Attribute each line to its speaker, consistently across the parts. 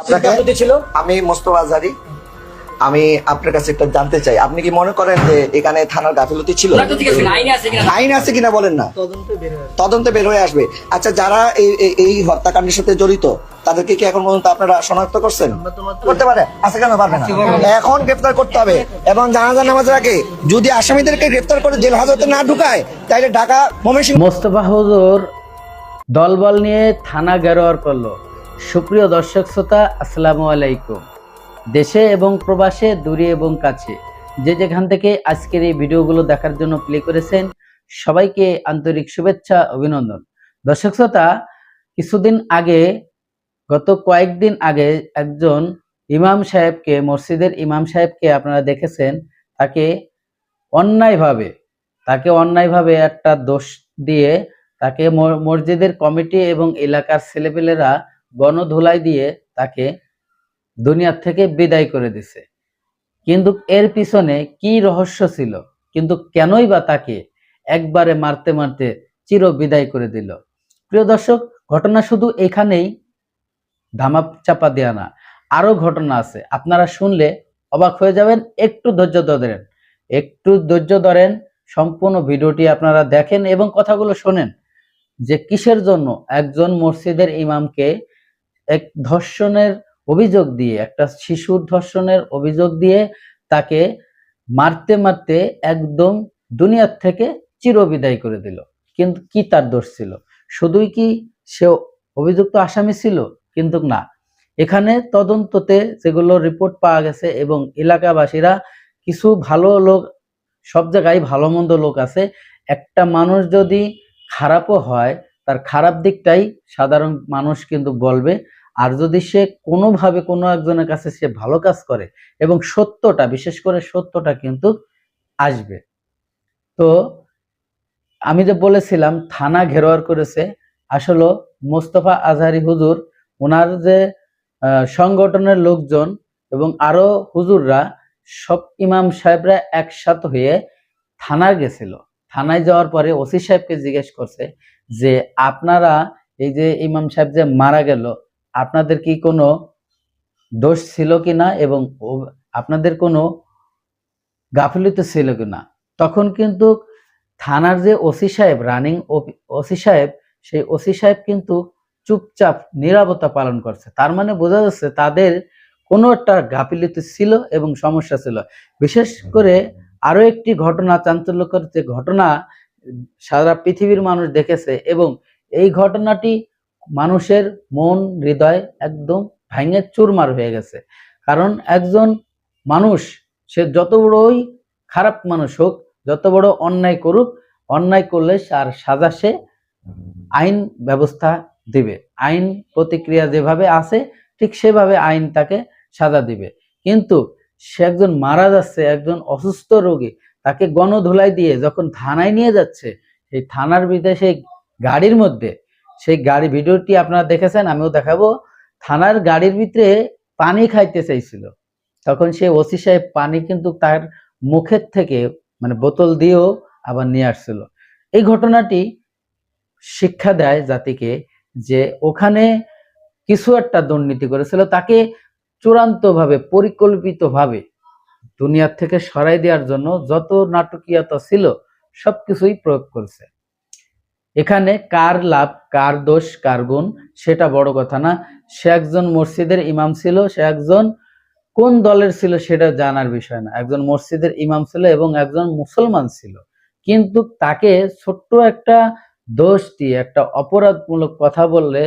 Speaker 1: আপনাকে
Speaker 2: ছিল
Speaker 1: আমি মোস্তফা আজহারি আমি আপনার কাছে একটা জানতে চাই। আপনি কি মনে করেন যে এখানে থানার গাফিলতি ছিল?
Speaker 2: আইনে আছে কিনা?
Speaker 1: আইন আছে কিনা বলেন না। তদন্তে বের হয়ে আসবে। আচ্ছা যারা এই হত্যাকাণ্ডের সাথে জড়িত তাদেরকে কি এখন পর্যন্ত আপনারা শনাক্ত করছেন? করতে পারে? আছে কেন পারবে না? এখন গ্রেফতার করতে হবে এবং জানাজা নামাজের আগে যদি আসামিদেরকে গ্রেফতার করে জেল হাজতে না ঢুকায় তাহলে ঢাকা
Speaker 3: মোস্তফা হুজুর দলবল নিয়ে থানা গেরোয়ার করল। সুপ্রিয় দর্শক শ্রোতা, আসসালামু আলাইকুম। দেশে এবং প্রবাসে, দূরে এবং কাছে, যে যেখান থেকে আজকের এই ভিডিওগুলো দেখার জন্য প্লে করেছেন, সবাইকে আন্তরিক শুভেচ্ছা, অভিনন্দন। দর্শক শ্রোতা, কিছুদিন আগে, গত কয়েকদিন আগে একজন ইমাম সাহেবকে, মসজিদের ইমাম সাহেবকে আপনারা দেখেছেন, তাকে অন্যায়ভাবে তাকে অন্যায়ভাবে একটা দোষ দিয়ে তাকে মসজিদের কমিটি এবং এলাকার ছেলেপেলেরা গণধুলাই দিয়ে তাকে দুনিয়ার থেকে বিদায় করে দিছে। কিন্তু এর পিছনে কি রহস্য ছিল? কিন্তু কেনই বা তাকে একবারে মারতে মারতে চির বিদায় করে দিল? প্রিয় দর্শক, ঘটনা শুধু এখানেই ধামা চাপা দেয়া না, আরও ঘটনা আছে। আপনারা শুনলে অবাক হয়ে যাবেন, একটু ধৈর্য ধরেন, একটু ধৈর্য ধরেন, সম্পূর্ণ ভিডিওটি আপনারা দেখেন এবং কথাগুলো শোনেন যে কিসের জন্য একজন মসজিদের ইমামকে এক ধর্ষণের অভিযোগ দিয়ে, একটা শিশুর ধর্ষণের অভিযোগ দিয়ে তাকে মারতে মারতে একদম দুনিয়ার থেকে চিরবিদায় করে দিল। কিন্তু কি তার দোষ ছিল? শুধুই কি সে অভিযুক্ত আসামি ছিল? কিন্তু না। এখানে তদন্ততে যেগুলো রিপোর্ট পাওয়া গেছে এবং এলাকাবাসীরা কিছু ভালো লোক, সব জায়গায় ভালো মন্দ লোক আছে, একটা মানুষ যদি খারাপও হয় তার খারাপ দিকটাই সাধারণ মানুষ কিন্তু বলবে। আর যদি সে কোনোভাবে কোনো একজনের কাছে সে ভালো কাজ করে এবং সত্যটা, বিশেষ করে সত্যটা কিন্তু আসবে। তো আমি যে বলেছিলাম, থানা ঘেরোয়ার করেছে। আসলে মোস্তফা আজহারি হুজুর, ওনার যে সংগঠনের লোকজন এবং আরও হুজুররা, সব ইমাম সাহেবরা একসাথে হয়ে থানায় গেছিল। থানায় যাওয়ার পরে ওসি সাহেবকে জিজ্ঞেস করছে যে আপনারা এই যে ইমাম সাহেব যে মারা গেল, আপনাদের কি কোনো দোষ ছিল কিনা এবং আপনাদের কোনো গাফিলতি ছিল কি না তখন কিন্তু থানার যে ওসি সাহেব রানিং ওসি সাহেব, সেই ওসি সাহেব কিন্তু চুপচাপ নিরাপত্তা পালন করছে। তার মানে বোঝা যাচ্ছে তাদের কোনো একটা গাফিলতি ছিল এবং সমস্যা ছিল। বিশেষ করে আরও একটি ঘটনা, চাঞ্চল্যকর যে ঘটনা সারা পৃথিবীর মানুষ দেখেছে এবং এই ঘটনাটি মানুষের মন, হৃদয় একদম ভেঙে চুরমার হয়ে গেছে। কারণ একজন মানুষ, সে যত বড়ই খারাপ মানুষ হোক, যত বড় অন্যায় করুক, অন্যায় করলে আর সাজা সে আইন ব্যবস্থা দিবে। আইন প্রতিক্রিয়া যেভাবে আছে, ঠিক সেভাবে আইন তাকে সাজা দিবে। কিন্তু সে একজন মারা যাচ্ছে, একজন অসুস্থ রোগী তাকে গণধুলাই দিয়ে যখন থানায় নিয়ে যাচ্ছে, সেই থানার ভিতরে সেই গাড়ির মধ্যে, সেই গাড়ি, ভিডিওটি আপনারা দেখেছেন, আমিও দেখাবো, থানার গাড়ির ভিতরে পানি খাইতে চাইছিল। তখন সে ওসি সাহেব পানি কিন্তু তার মুখের থেকে মানে বোতল দিয়েও আবার নিয়ে আসছিল। এই ঘটনাটি শিক্ষা দেয় জাতিকে যে ওখানে কিছু একটা দুর্নীতি করেছিল। তাকে চূড়ান্তভাবে, পরিকল্পিতভাবে দুনিয়ার থেকে সরাই দেওয়ার জন্য যত নাটকীয়তা ছিল, সবকিছুই প্রয়োগ করছে। এখানে কার লাভ, কার দোষ, কার গুণ, সেটা বড় কথা না। সে একজন মসজিদের ইমাম ছিল, সে একজন কোন দলের ছিল সেটা জানার বিষয় না। একজন মসজিদের ইমাম ছিল এবং একজন মুসলমান ছিল। কিন্তু তাকে ছোট্ট একটা দোষ দিয়ে, একটা অপরাধমূলক কথা বললে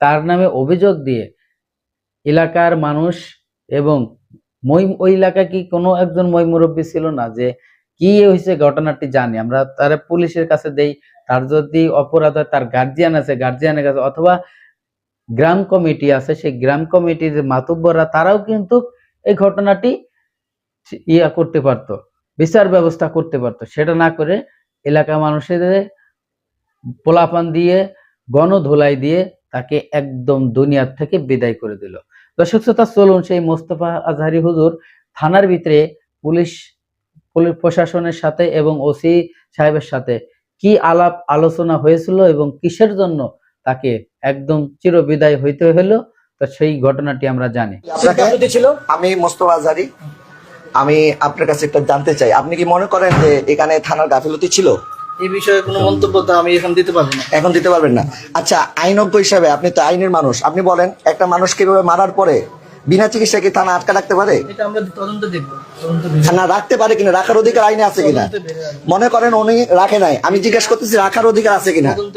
Speaker 3: তার নামে অভিযোগ দিয়ে, এলাকার মানুষ এবং মই, ওই এলাকায় কি কোনো একজন মই মুরব্বী ছিল না যে কি হয়েছে ঘটনাটি জানি? আমরা তার পুলিশের কাছে দেই, তার যদি অপরাধ হয়, তার গার্জিয়ান আছে গার্জিয়ানের কাছে, অথবা গ্রাম কমিটি আছে, সেই গ্রাম কমিটির যে মাতুব্বররা, তারাও কিন্তু এই ঘটনাটি ইয়া করতে পারতো, বিচার ব্যবস্থা করতে পারতো। সেটা না করে এলাকা মানুষের পোলাপান দিয়ে, গণধোলাই দিয়ে তাকে একদম দুনিয়ার থেকে বিদায় করে দিল। দর্শক শ্রোতা চলুন সেই মোস্তফা আজহারি হুজুর থানার ভিতরে পুলিশ পুলিশ প্রশাসনের সাথে এবং ওসি সাহেবের সাথে কি আলাপ আলোচনা হয়েছিল এবং কিসের জন্য তাকে একদম চিরবিদায় হইতে হলো তো সেই ঘটনাটি আমরা জানি।
Speaker 1: আপনাকে আমি মোস্তফা আজহারি। আমি আপনার কাছে একটা জানতে চাই। আপনি কি মনে করেন যে এখানে থানার গাফিলতি ছিল?
Speaker 2: এই বিষয়ে কোনো মন্তব্য তো আমি এখন দিতে পারব না।
Speaker 1: এখন দিতে পারবেন না। আচ্ছা আইনজ্ঞ হিসাবে আপনি তো আইনের মানুষ। আপনি বলেন একটা মানুষ কীভাবে মারার পরে বিনা চিকিৎসা কি থানা আটকা রাখতে পারে?
Speaker 2: এটা আমরা তদন্ত দেখব
Speaker 1: থানা রাখতে পারে কিনা রাখার অধিকার আইনে আছে কিনা। মনে করেন উনি রাখে নাই। আমি জিজ্ঞেস করতেছি রাখার অধিকার আছে কিনা?
Speaker 2: তদন্ত।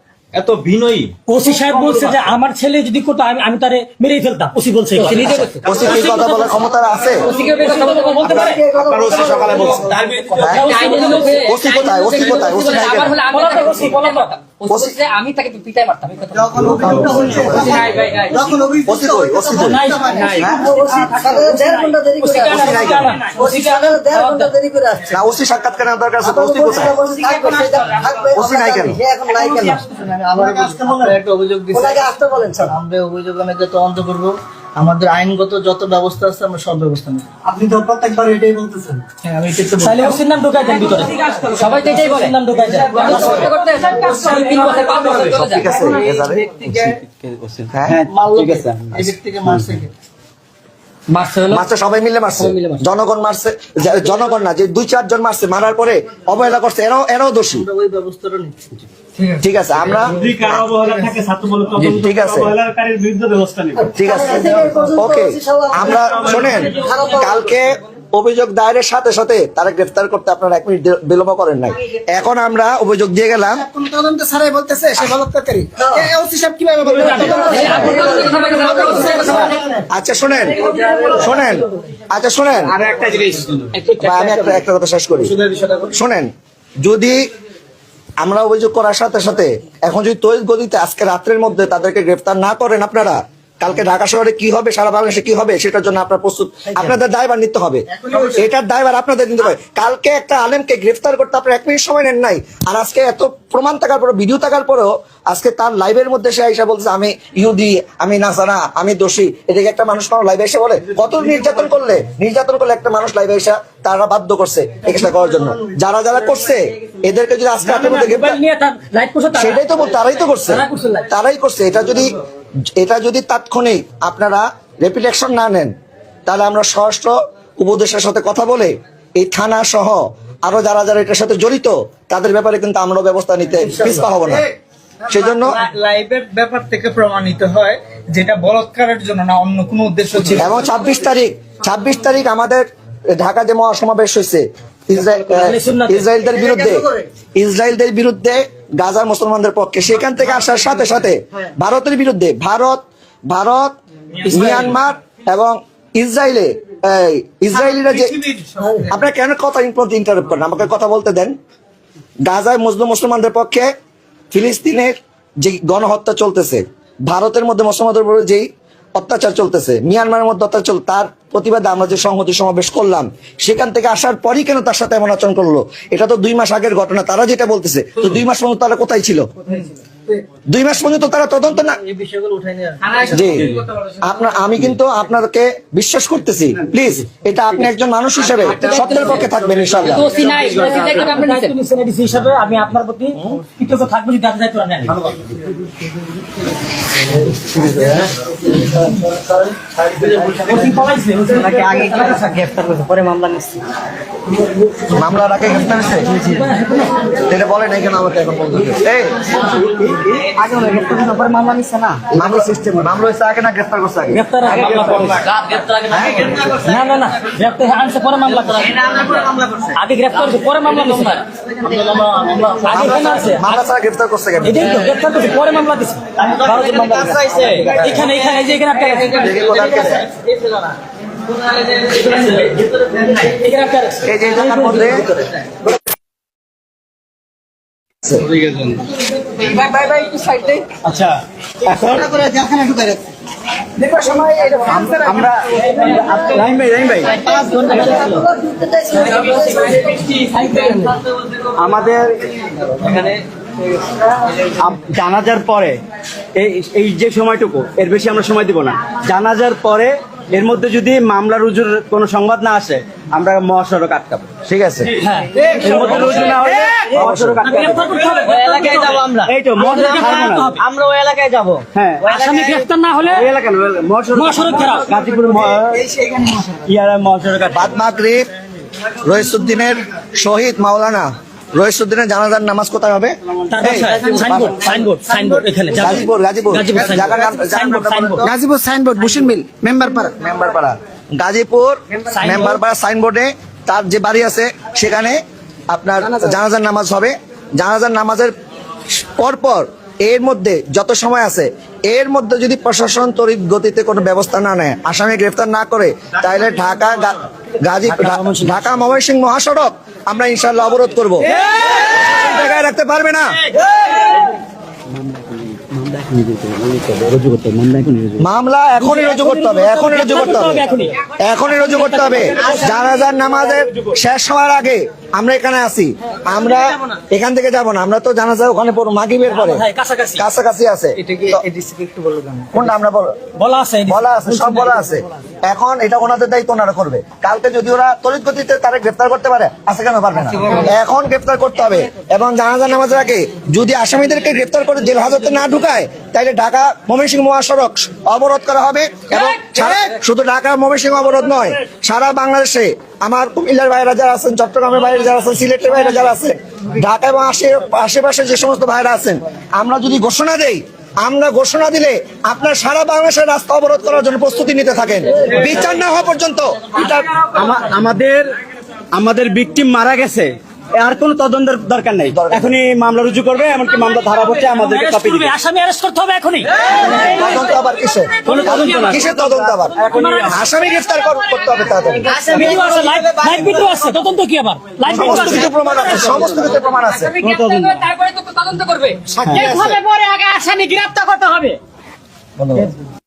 Speaker 4: এত বিনয়ী
Speaker 5: ওসি সাহেব বলছে যে আমার ছেলে যদি করতো আমি আমি তারে মেরেই ফেলতাম। ওসি বলছে এই কথা।
Speaker 1: ওসি কি কথা বলার ক্ষমতা আছে?
Speaker 5: বলতে পারে?
Speaker 4: আপনার ওসি সকালে বলছে। তার বিরুদ্ধে?
Speaker 1: ওসি কোথায়? ওসি কোথায়? ওসি নাই কেন?
Speaker 5: বলো তো, ওসি, বলো তো।
Speaker 6: আমি তাকে পিটাই মারতাম
Speaker 1: ওসি দরকার আছে তো ওসি কোথায়? ওসি নাই কেন?
Speaker 2: আমি আবার আপনারা একটা অভিযোগ দিচ্ছি আমরা অভিযোগ তদন্ত করব। আমাদের আইনগত যত ব্যবস্থা আছে আমরা সব ব্যবস্থা নেব।
Speaker 7: আপনি তো প্রত্যেকবার এটাই বলতেছেন।
Speaker 2: হ্যাঁ আমি এটা তো।
Speaker 5: তাহলে ওসির নাম ঢুকাই দেন ভিতরে।
Speaker 6: সবাই তো এটাই বলে।
Speaker 5: ওসির নাম ঢুকাই দেন।
Speaker 6: করতে করতে তিন বছর পাঁচ বছর
Speaker 1: ঠিক আছে এজারে
Speaker 2: এই
Speaker 1: হ্যাঁ
Speaker 2: মারলো কে? এই ব্যক্তিকে মারছে কে?
Speaker 5: মারছে
Speaker 1: সবাই মিলে মারছে। জনগণ মারছে জনগণ না যে দুই চারজন মারছে মারার পরে অবহেলা করছে এরাও এরাও দোষী।
Speaker 2: ওই ব্যবস্থাটা নিচ্ছি।
Speaker 1: ঠিক আছে। আমরা ঠিক আছে।
Speaker 7: অবহেলাকারীর বিরুদ্ধে ব্যবস্থা নেবে।
Speaker 1: ঠিক আছে। ওকে আমরা শোনেন কালকে অভিযোগ দায়েরের সাথে সাথে তারা গ্রেফতার করতে আপনারা এক মিনিট বিলম্ব করেন নাই। এখন আমরা অভিযোগ দিয়ে গেলাম।
Speaker 7: তদন্ত ছাড়াই বলতেছে সে বলৎকারী কীভাবে
Speaker 1: আচ্ছা শোনেন শোনেন আচ্ছা শোনেন।
Speaker 4: আর একটা জিনিস
Speaker 1: বা আমি একটা একটা কথা শেষ করি। শোনেন যদি আমরা অভিযোগ করার সাথে সাথে এখন যদি তৈরি গতিতে আজকে রাত্রের মধ্যে তাদেরকে গ্রেফতার না করেন আপনারা কালকে ঢাকা শহরে কি হবে সারা বাংলাদেশে কি হবে সেটার জন্য আপনার প্রস্তুত। আপনাদের দায়ভার নিতে হবে। এটার দায়ভার আপনাদের নিতে হবে। কালকে একটা আলেমকে গ্রেফতার করতে আপনার এক মিনিট সময় নেন নাই। আর আজকে এত প্রমাণ থাকার পরে ভিডিও থাকার পরেও আজকে তার লাইভের মধ্যে সে আইসা বলছে আমি ইহুদি আমি নাসানা আমি দোষী। এটাকে একটা মানুষ কোনো লাইভে এসে বলে কত নির্যাতন করলে? নির্যাতন করলে একটা মানুষ লাইভে এসে তারা বাধ্য করছে এটা করার জন্য। যারা যারা করছে এদেরকে যদি আজকে আপনার মধ্যে। সেটাই তো তারাই তো করছে। তারাই করছে। এটা যদি এটা যদি তাৎক্ষণিক আপনারা রেপিড অ্যাকশন না নেন তাহলে আমরা স্বরাষ্ট্র উপদেশের সাথে কথা বলে এই থানা সহ আরও যারা যারা এটার সাথে জড়িত তাদের ব্যাপারে কিন্তু আমরা ব্যবস্থা নিতে পিছপা হব না। সেই জন্য
Speaker 2: লাইভের ব্যাপার থেকে প্রমাণিত হয় যেটা বলৎকারের জন্য না অন্য কোনো উদ্দেশ্য ছিল।
Speaker 1: এবং ছাব্বিশ তারিখ ছাব্বিশ তারিখ আমাদের ঢাকা যে মহাসমাবেশ হয়েছে ইসরায়েলদের বিরুদ্ধে ইসরায়েলদের বিরুদ্ধে গাজার মুসলমানদের পক্ষে সেখান থেকে আসার সাথে সাথে ভারতের বিরুদ্ধে ভারত ভারত মিয়ানমার এবং ইসরায়েলে ইসরায়েলিরা যে আপনারা কেন কথা ইন্টারাপ্ট করেন? আমাকে কথা বলতে দেন। গাজায় মুসলিম মুসলমানদের পক্ষে ফিলিস্তিনের যে গণহত্যা চলতেছে ভারতের মধ্যে মুসলমানদের উপরে যেই অত্যাচার চলতেছে মিয়ানমারের মধ্যে অত্যাচার তার প্রতিবাদে আমরা যে সংহতি সমাবেশ করলাম সেখান থেকে আসার পরই কেন তার সাথে এমন আচরণ করল? এটা তো দুই মাস আগের ঘটনা তারা যেটা বলতেছে তো দুই মাস পর্যন্ত তারা কোথায় ছিল? দুই মাস পর্যন্ত তারা তদন্ত না
Speaker 2: এই বিষয়গুলো উঠাই নিয়ে
Speaker 1: জি। আপনার আমি কিন্তু আপনাকে বিশ্বাস করতেছি প্লিজ এটা আপনি একজন মানুষ হিসেবে সত্যের পক্ষে থাকবেন
Speaker 5: আমি আপনার প্রতি কৃতজ্ঞ থাকব যদি আপনি দায়িত্ব নেন।
Speaker 2: নাকি আগে গ্রেফতার করছে? পরে মামলা নিচ্ছে।
Speaker 1: মামলা রাখে গ্রেফতার হয়েছে? এটা বলে নাই কেন আমাকে এখন বলতে এই!
Speaker 2: আগে ওরা গ্রেফতার করছে পরে মামলা নিচ্ছে না?
Speaker 1: মামলা সিস্টেম মামলা হয়েছে আগে না গ্রেফতার করছে আগে?
Speaker 5: গ্রেফতার আগে না না না গ্রেফতার আনছে পরে মামলা করা আগে গ্রেফতার করছে পরে মামলা নিচ্ছে না আগে এখানে আছে
Speaker 1: মামলা ছাড়া গ্রেফতার করছে কেন?
Speaker 5: এটাই তো গ্রেফতার করছে পরে মামলা দিছে ভারতের মামলা দিছে। এখানে এখানে এই যে এখানে একটা আছে।
Speaker 1: দেখি কোথায় গেছে।
Speaker 5: আচ্ছা
Speaker 8: আমাদের আম- জানাজার পরে এই যে সময়টুকু, এর বেশি আমরা সময় দিব না। জানাজার পরে এর মধ্যে যদি মামলা রুজুর কোনো সংবাদ না আসে আমরা মহাসড়ক আটকাবো।
Speaker 1: ঠিক আছে।
Speaker 5: হ্যাঁ।
Speaker 8: এর মধ্যে রুজু না হলে মহাসড়ক আটকাবো।
Speaker 5: গ্রেফতার করতে হবে
Speaker 2: ওই এলাকায় যাব আমরা।
Speaker 8: এই তো মহাসড়ক ছাড়বো না।
Speaker 2: আমরা ওই এলাকায় যাব।
Speaker 8: হ্যাঁ।
Speaker 5: গ্রেফতার না হলে
Speaker 8: মহাসড়ক গাজীপুর
Speaker 1: বাদ মাগরিব রইসুদ্দিনের শহীদ মাওলানা রইসুদ্দিনের জানাজার নামাজ কোথায় হবে?
Speaker 5: তার
Speaker 1: এই,
Speaker 5: বাসায় সাইনবোর্ড সাইনবোর্ড সাইনবোর্ড। এখানে
Speaker 1: গাজীপুর। গাজীপুর
Speaker 5: গাজীপুর সাইনবোর্ড
Speaker 7: বুসিন মিল মেম্বার পাড়া।
Speaker 1: মেম্বার পাড়া। গাজীপুর মেম্বার পাড়া সাইনবোর্ডে তার যে বাড়ি আছে সেখানে আপনার জানাজার নামাজ হবে। জানাজার নামাজের পরপর এর মধ্যে যত সময় আছে এর মধ্যে যদি প্রশাসন তড়িৎ গতিতে কোনো ব্যবস্থা না নেয় আসামি গ্রেফতার না করে তাহলে ঢাকা গাজী ঢাকা ময়মনসিংহ। মহাসড়ক আমরা ইনশাল্লাহ অবরোধ করব। জায়গায় রাখতে পারবে না? মামলা এখনই রুজু করতে হবে এখনই রুজু করতে হবে। এখনই রুজু করতে হবে। জানাজার নামাজের শেষ হওয়ার আগে আমরা এখানে আছি। আমরা এখান থেকে যাব না। আমরা তো জানা যায় ওখানে পড়ব মাগিবের পরে।
Speaker 5: হ্যাঁ, কাছাকাছি।
Speaker 1: আছে। কোনটা আমরা বলা
Speaker 5: আছে
Speaker 1: বলা আছে সব বলা আছে। এখন এটা ওনাদের দায়িত্ব ওনারা করবে। কালকে যদি ওরা তড়িৎ গতিতে তারা গ্রেফতার করতে পারে আছে কেন পারবে না? এখন গ্রেফতার করতে হবে এবং জানাজা নামাজের আগে যদি আসামিদেরকে গ্রেফতার করে জেল হাজতে না ঢুকায় তাহলে ঢাকা ময়মনসিংহ মহাসড়ক অবরোধ করা হবে এবং শুধু ঢাকা ময়মনসিংহ অবরোধ নয় সারা বাংলাদেশে আমার কুমিল্লার ভাইরা যারা আছেন, চট্টগ্রামের বাইরে যারা আছেন, সিলেটের বাইরে যারা আছেন, ঢাকা এবং আশে- আশেপাশে যে সমস্ত ভাইরা আছেন, আমরা যদি ঘোষণা দেই, আমরা ঘোষণা দিলে আপনার সারা বাংলাদেশের রাস্তা অবরোধ করার জন্য প্রস্তুতি নিতে থাকেন। বিচার না হওয়া পর্যন্ত।
Speaker 8: আমাদের আমাদের বিক্টিম মারা গেছে। আর কোনো তদন্তের দরকার নেই। এখনই মামলা রুজু করবে এমনকি মামলা ধারা পড়ছে আমাদেরকে
Speaker 5: অ্যারেস্ট
Speaker 8: কপি দিবে।
Speaker 5: আসামি অ্যারেস্ট করতে হবে এখনই।
Speaker 1: তদন্ত আবার কিসের?
Speaker 8: কোনো তদন্ত না।
Speaker 1: কিসের তদন্ত আবার? আসামি গ্রেফতার কর- করতে হবে তাড়াতাড়ি
Speaker 5: ভিডিও আছে লাইভ লাইভ ভিডিও আছে তদন্ত কি আবার? লাইভ ভিডিও আছে।
Speaker 1: প্রমাণ আছে সমস্ত কিছু প্রমাণ আছে।
Speaker 6: তারপরে তো তদন্ত করবে।
Speaker 1: সাক্ষী
Speaker 5: পরে আগে আসামি গ্রেফতার করতে হবে।
Speaker 1: ধন্যবাদ।